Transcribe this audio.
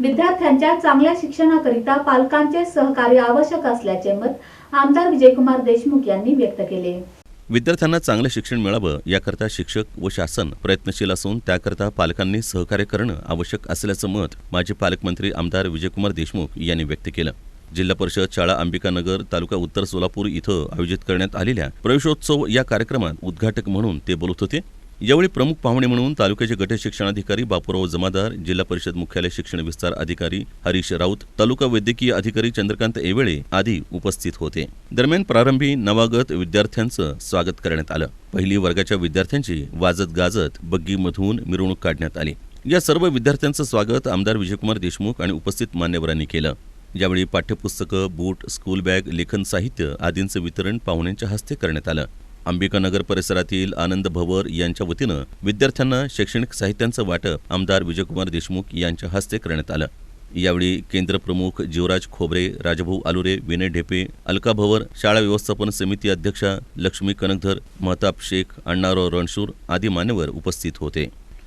विद्यार्थ्यांच्या चांगल्या शिक्षणाकरिता पालकांचे सहकार्य आवश्यक असल्याचे मत आमदार विजयकुमार देशमुख यांनी व्यक्त केले. विद्यार्थ्यांना चांगलं शिक्षण मिळावं याकरता शिक्षक व शासन प्रयत्नशील असून त्याकरता पालकांनी सहकार्य करणं आवश्यक असल्याचं मत माजी पालकमंत्री आमदार विजयकुमार देशमुख यांनी व्यक्त केलं. जिल्हा परिषद शाळा अंबिकानगर तालुका उत्तर सोलापूर इथं आयोजित करण्यात आलेल्या प्रवेशोत्सव या कार्यक्रमात उद्घाटक म्हणून ते बोलत होते. यावेळी प्रमुख पाहुणे म्हणून तालुक्याचे गट शिक्षणाधिकारी बापूराव जमादार जिल्हा परिषद मुख्यालय शिक्षण विस्तार अधिकारी हरीश राऊत तालुका वैद्यकीय अधिकारी चंद्रकांत एवेळे आदी उपस्थित होते. दरम्यान प्रारंभी नवागत विद्यार्थ्यांचं स्वागत करण्यात आलं. पहिली वर्गाच्या विद्यार्थ्यांची वाजत गाजत बग्गीमधून मिरवणूक काढण्यात आली. या सर्व विद्यार्थ्यांचं स्वागत आमदार विजयकुमार देशमुख आणि उपस्थित मान्यवरांनी केलं. यावेळी पाठ्यपुस्तकं बूट स्कूल बॅग लेखन साहित्य आदींचं वितरण पाहुण्यांच्या हस्ते करण्यात आलं. अंबिकानगर परिसरातील आनंद भवर यांच्या वतीनं विद्यार्थ्यांना शैक्षणिक साहित्यांचं वाटप आमदार विजयकुमार देशमुख यांच्या हस्ते करण्यात आलं. यावेळी केंद्र प्रमुख जीवराज खोबरे राजभाऊ आलुरे विनय ढेपे अलका भवर शाळा व्यवस्थापन समिती अध्यक्षा लक्ष्मी कनकधर महताब शेख अण्णाराव रणशूर आदी मान्यवर उपस्थित होते.